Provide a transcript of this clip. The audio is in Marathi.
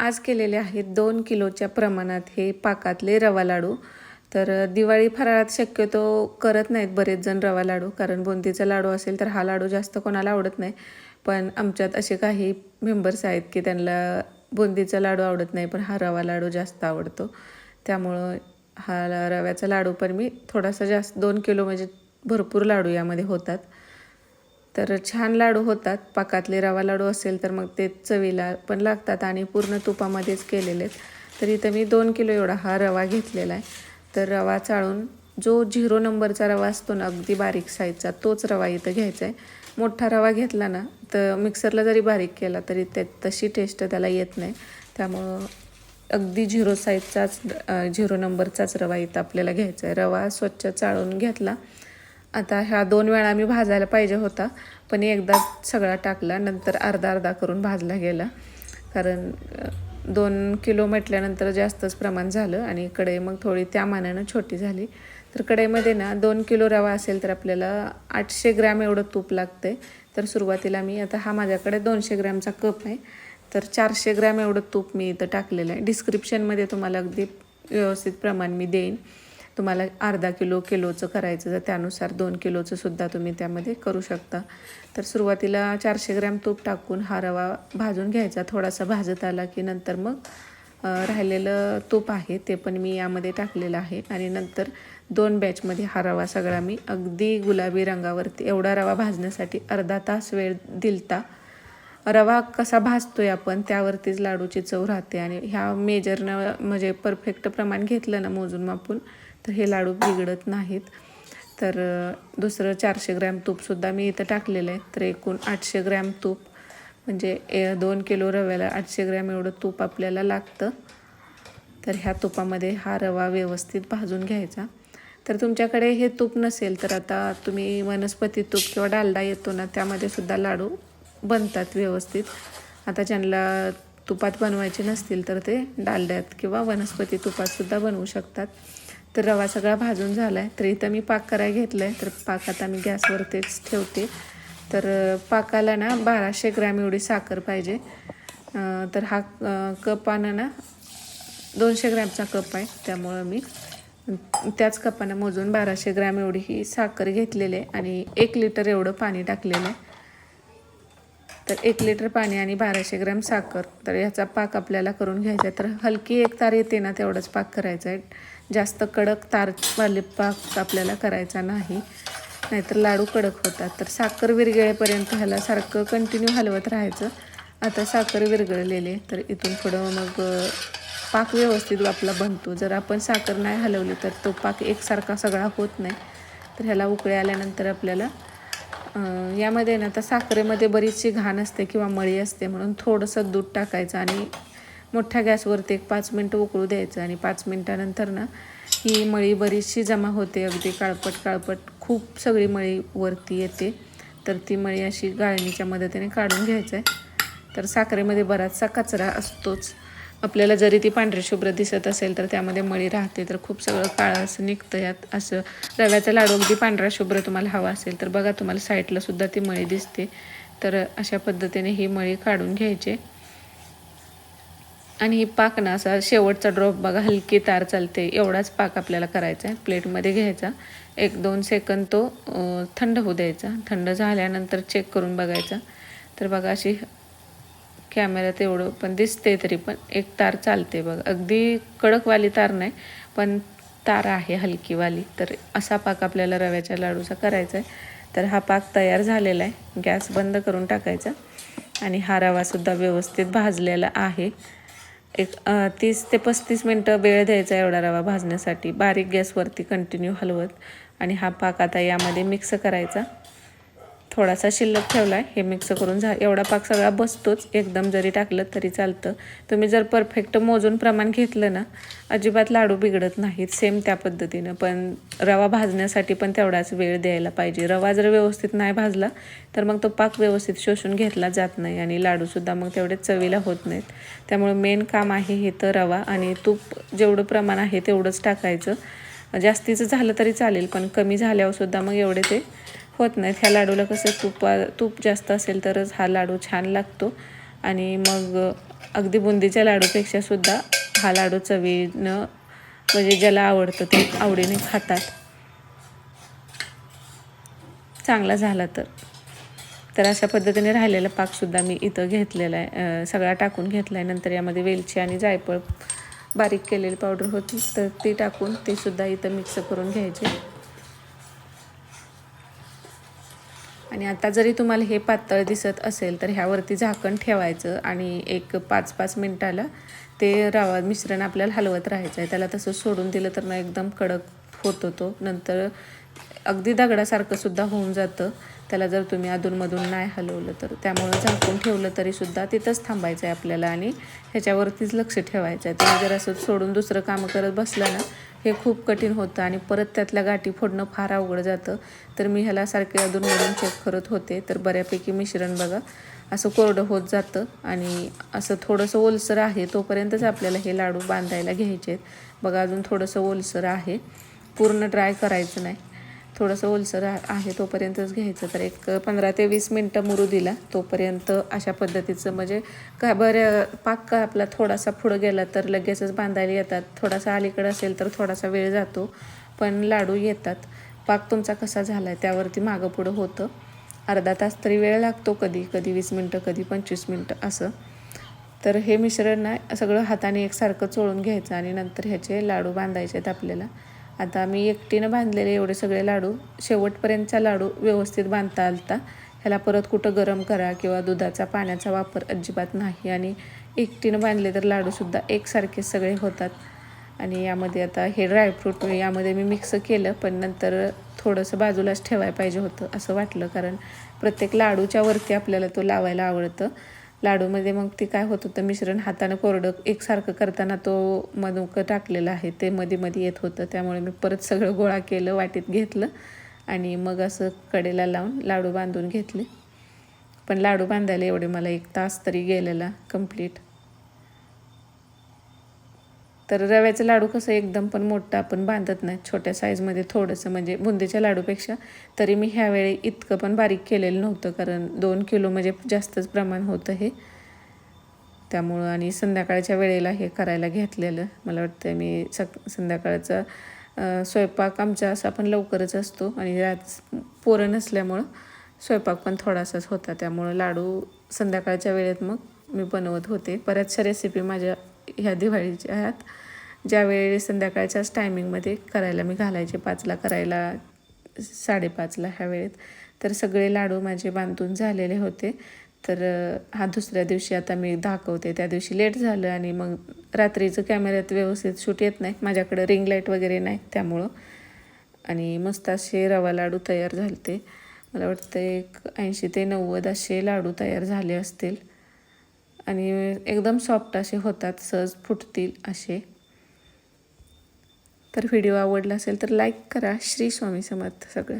आज केलेले आहेत दोन किलोच्या प्रमाणात हे पाकातले रवा लाडू. तर दिवाळी फराळात शक्यतो करत नाहीत बरेच जण रवा लाडू कारण बुंदीचा लाडू असेल तर हा लाडू जास्त कोणाला आवडत नाही. पण आमच्यात असे काही मेंबर्स आहेत की त्यांना बुंदीचा लाडू आवडत नाही पण हा रवा लाडू जास्त आवडतो. त्यामुळं हा रव्याचा लाडू पण मी थोडासा जास्त दोन किलो म्हणजे भरपूर लाडू यामध्ये होतात. तर छान लाडू होतात. पाकातले रवा लाडू असेल तर मग ते चवीला पण लागतात आणि पूर्ण तुपामध्येच केलेले आहेत. तर इथं मी दोन किलो एवढा हा रवा घेतलेला आहे. तर रवा चाळून जो झिरो नंबरचा रवा असतो ना अगदी बारीक साईजचा तोच रवा इथं घ्यायचा आहे. मोठा रवा घेतला ना तर मिक्सरला जरी बारीक केला तरी ते तशी टेस्ट त्याला येत नाही. त्यामुळं अगदी झिरो साईजचाच झिरो नंबरचाच रवा इथं आपल्याला घ्यायचा आहे. रवा स्वच्छ चाळून घेतला आता ह्या दोन वेळा मी भाजायला पाहिजे होता पण एकदा सगळा टाकला नंतर अर्धा अर्धा करून भाजला गेला. कारण दोन किलो म्हटल्यानंतर जास्तच प्रमाण झालं आणि कढई मग थोडी त्या मानानं छोटी झाली. तर कढईमध्ये ना दोन किलो रवा असेल तर आपल्याला आठशे ग्रॅम एवढं तूप लागते तर सुरुवातीला मी आता हा माझ्याकडे दोनशे ग्रॅमचा कप आहे. तर चारशे ग्रॅम एवढं तूप मी इथं टाकलेलं आहे. डिस्क्रिप्शनमध्ये तुम्हाला अगदी व्यवस्थित प्रमाण मी देईन. तुम्हाला अर्धा किलो किलोचं करायचं तर त्यानुसार दोन किलोचं सुद्धा तुम्ही त्यामध्ये करू शकता. तर सुरुवातीला चारशे ग्रॅम तूप टाकून हा रवा भाजून घ्यायचा. थोडासा भाजत आला की नंतर मग राहिलेलं तूप आहे ते पण मी यामध्ये टाकलेलं आहे. आणि नंतर दोन बॅचमध्ये हा रवा सगळा मी अगदी गुलाबी रंगावरती एवढा रवा भाजण्यासाठी अर्धा तास वेळ दिलता. रवा कसा भाजतोय आपण त्यावरतीच लाडूची चव राहते. आणि ह्या मेजरनं म्हणजे परफेक्ट प्रमाण घेतलं ना मोजून मापून तर हे लाडू बिघडत नाहीत. तर दुसरं चारशे ग्रॅम तूपसुद्धा मी इथं टाकलेलं आहे. तर एकूण आठशे ग्रॅम तूप म्हणजे ए दोन किलो रव्याला आठशे ग्रॅम एवढं तूप आपल्याला लागतं. तर ह्या तुपामध्ये हा रवा व्यवस्थित भाजून घ्यायचा. तर तुमच्याकडे हे तूप नसेल तर आता तुम्ही वनस्पती तूप किंवा डालडा येतो ना त्यामध्ये सुद्धा लाडू बनतात व्यवस्थित. आता ज्यांना तुपात बनवायचे नसतील तर ते डालड्यात किंवा वनस्पती तुपातसुद्धा बनवू शकतात. तर रवा सगळा भाजून झाला आहे तर इथं मी पाक करायला घेतला आहे तर पाक आता मी गॅसवरतीच ठेवते. तर पाकाला ना बाराशे ग्रॅम एवढी साखर पाहिजे. तर हा कपानं ना दोनशे ग्रॅमचा कप आहे. त्यामुळं मी त्याच कपानं मोजून बाराशे ग्रॅम एवढी ही साखर घेतलेली आहे. आणि एक लिटर एवढं पाणी टाकलेलं आहे. तर एक लिटर पाणी आणि बाराशे ग्रॅम साखर. तर ह्याचा पाक आपल्याला करून घ्यायचा आहे. तर हलकी एक तार येते ना तेवढंच पाक करायचा आहे. जास्त कडक तारवाले पाक आपल्याला करायचा नाही. नाहीतर लाडू कडक होतात. तर साखर विरगळेपर्यंत ह्याला सारखं कंटिन्यू हलवत राहायचं. आता साखर विरगळलेले तर इथून पुढं मग पाक व्यवस्थित आपला बनतो. जर आपण साखर नाही हलवली तर तो पाक एकसारखा सगळा होत नाही. तर ह्याला उकळे आल्यानंतर आपल्याला यामध्ये ना आता साखरेमध्ये बरीचशी घाण असते किंवा मळी असते म्हणून थोडंसं दूध टाकायचं आणि मोठ्या गॅसवरती एक पाच मिनटं उकळू द्यायचं आणि पाच मिनटानंतर ना ही मळी बरीचशी जमा होते. अगदी काळपट काळपट खूप सगळी मळी वरती येते. तर ती मळी अशी गाळणीच्या मदतीने काढून घ्यायचं आहे तर साखरेमध्ये बराचसा कचरा असतोच. आपल्याला जरी ती पांढरी शुभ्र दिसत असेल तर त्यामध्ये मळी राहते तर खूप सगळं काळं असं निघतं यात. असं रव्याचा लाडू अगदी पांढरा शुभ्र तुम्हाला हवा असेल तर बघा तुम्हाला साईडला सुद्धा ती मळी दिसते. तर अशा पद्धतीने ही मळी काढून घ्यायची. आणि ही पाक ना असा शेवटचा ड्रॉप बघा हलकी तार चालते. एवढाच पाक आपल्याला करायचा आहे. प्लेटमध्ये घ्यायचा. एक दोन सेकंद तो थंड होऊ द्यायचा. थंड झाल्यानंतर चेक करून बघायचा. तर बघा अशी कॅमेऱ्यात एवढं पण दिसते तरी पण. एक तार चालते बघ. अगदी कडकवाली तार नाही पण तार आहे हलकीवाली. तर असा पाक आपल्याला रव्याच्या लाडूचा करायचा आहे. तर हा पाक तयार झालेला आहे. गॅस बंद करून टाकायचा. आणि हा रवासुद्धा व्यवस्थित भाजलेला आहे. एक तीस ते पस्तीस मिनटं वेळ द्यायचा एवढा रवा भाजण्यासाठी. बारीक गॅसवरती कंटिन्यू हलवत. आणि हा पाक आता यामध्ये मिक्स करायचा. थोडासा शिल्लक ठेवला आहे. हे मिक्स करून झा एवढा पाक सगळा बसतोच. एकदम जरी टाकलं तरी चालतं. तुम्ही जर परफेक्ट मोजून प्रमाण घेतलं ना अजिबात लाडू बिघडत नाहीत. सेम त्या पद्धतीनं. पण रवा भाजण्यासाठी पण तेवढाच वेळ द्यायला पाहिजे. रवा जर व्यवस्थित नाही भाजला तर मग तो पाक व्यवस्थित शोषून घेतला जात नाही आणि लाडूसुद्धा मग तेवढे चवीला होत नाहीत. त्यामुळे मेन काम आहे हे तर रवा आणि तूप जेवढं प्रमाण आहे तेवढंच टाकायचं. जास्तीचं झालं तरी चालेल पण कमी झाल्यावरसुद्धा मग एवढे ते होत नाहीत. ह्या लाडूला कसं तुपा तूप जास्त असेल तरच हा लाडू छान लागतो. आणि मग अगदी बुंदीच्या लाडूपेक्षा सुद्धा हा लाडू चवीनं म्हणजे ज्याला आवडतं ते आवडीने खातात. चांगला झाला तर. तर अशा पद्धतीने राहिलेला पाकसुद्धा मी इथं घेतलेला आहे. सगळा टाकून घेतला आहे नंतर यामध्ये वेलची आणि जायफळ बारीक केलेली पावडर होती तर ती टाकून ते सुद्धा इथं मिक्स करून घ्यायचे. आणि आता जरी तुम्हाला हे पातळ दिसत असेल तर ह्यावरती झाकण ठेवायचं आणि एक पाच पाच मिनटाला ते रवा मिश्रण आपल्याला हलवत राहायचं आहे. त्याला तसं सोडून दिलं तर मग एकदम कडक होतो तो नंतर अगदी दगडासारखं सुद्धा होऊन जातं. त्याला जर तुम्ही अधूनमधून नाही हलवलं तर. त्यामुळं झाकून ठेवलं तरीसुद्धा तिथंच थांबायचं आहे आपल्याला आणि ह्याच्यावरतीच लक्ष ठेवायचं आहे. तुम्ही जर असं सोडून दुसरं कामं करत बसलं ना हे खूप कठीण होतं आणि परत त्यातल्या गाठी फोडणं फार अवघड जातं. तर मी ह्याला सारखे अधूनमधून चेक करत होते. तर बऱ्यापैकी मिश्रण बघा असं कोरडं होत जातं आणि असं थोडंसं ओलसर आहे तोपर्यंतच आपल्याला हे लाडू बांधायला घ्यायचे आहेत. बघा अजून थोडंसं ओलसर आहे. पूर्ण ड्राय करायचं नाही. थोडंसं ओलसर आहे तोपर्यंतच घ्यायचं. तर एक पंधरा ते वीस मिनटं मुरू दिला. तोपर्यंत अशा पद्धतीचं म्हणजे का बरं पाक का आपला थोडासा पुढं गेला तर लगेचच बांधायला येतात. थोडासा अलीकडं असेल तर थोडासा वेळ जातो पण लाडू येतात. पाक तुमचा कसा झाला आहे त्यावरती मागं पुढं होतं. अर्धा तास तरी वेळ लागतो कधी कधी वीस मिनटं कधी पंचवीस मिनटं असं. तर हे मिश्रण ना सगळं हाताने एकसारखं चोळून घ्यायचं आणि नंतर ह्याचे लाडू बांधायचे आहेत आपल्याला. आता मी एकटीनं बांधलेले एवढे सगळे लाडू शेवटपर्यंतचा लाडू व्यवस्थित बांधता आलता. ह्याला परत कुठं गरम करा किंवा दुधाचा पाण्याचा वापर अजिबात नाही. आणि एकटीनं बांधले तर लाडूसुद्धा एकसारखे सगळे होतात. आणि यामध्ये आता हे ड्रायफ्रूट यामध्ये मी मिक्स केलं पण नंतर थोडंसं बाजूलाच ठेवायला पाहिजे होतं असं वाटलं. कारण प्रत्येक लाडूच्या वरती आपल्याला तो लावायला आवडतं. लाडूमध्ये मग ते काय होत होतं मिश्रण हातानं कोरडं एकसारखं करताना तो मनुकं टाकलेलं आहे ते मध्ये मध्ये येत होतं. त्यामुळे मी परत सगळं गोळा केलं वाटीत घेतलं आणि मग असं कडेला लावून लाडू बांधून घेतले. पण लाडू बांधायला एवढे मला एक तास तरी गेलेला कंप्लीट तर रव्याचं लाडू कसं एकदम पण मोठं आपण बांधत नाही. छोट्या साईजमध्ये थोडंसं म्हणजे बुंदीच्या लाडूपेक्षा तरी मी ह्यावेळी इतकं पण बारीक केलेलं नव्हतं. कारण दोन किलो म्हणजे जास्तच प्रमाण होतं हे. त्यामुळं आणि संध्याकाळच्या वेळेला हे करायला घेतलेलं. मला वाटतं मी सक संध्याकाळचा स्वयंपाक आमचा असा पण लवकरच असतो आणि रात पोरं नसल्यामुळं स्वयंपाक पण थोडासाच होता. त्यामुळं लाडू संध्याकाळच्या वेळेत मग मी बनवत होते. बऱ्याचशा रेसिपी माझ्या ह्या दिवाळीच्या ह्यात. ज्यावेळी संध्याकाळच्याच टायमिंगमध्ये करायला मी घालायचे पाचला करायला साडेपाचला ह्या वेळेत. तर सगळे लाडू माझे बांधून झालेले होते. तर हा दुसऱ्या दिवशी आता मी दाखवते. त्या दिवशी लेट झालं आणि मग रात्रीचं कॅमेऱ्यात व्यवस्थित शूट येत नाही. माझ्याकडं रिंग लाइट वगैरे नाही त्यामुळं. आणि मस्त असे रवा लाडू तयार झाले मला वाटतं एक ऐंशी ते नव्वद असे लाडू तयार झाले असतील. आणि एकदम सॉफ्ट असे होतात सहज फुटतील असे. तर व्हिडिओ आवडला असेल तर लाईक करा. श्री स्वामी समर्थ सगळं.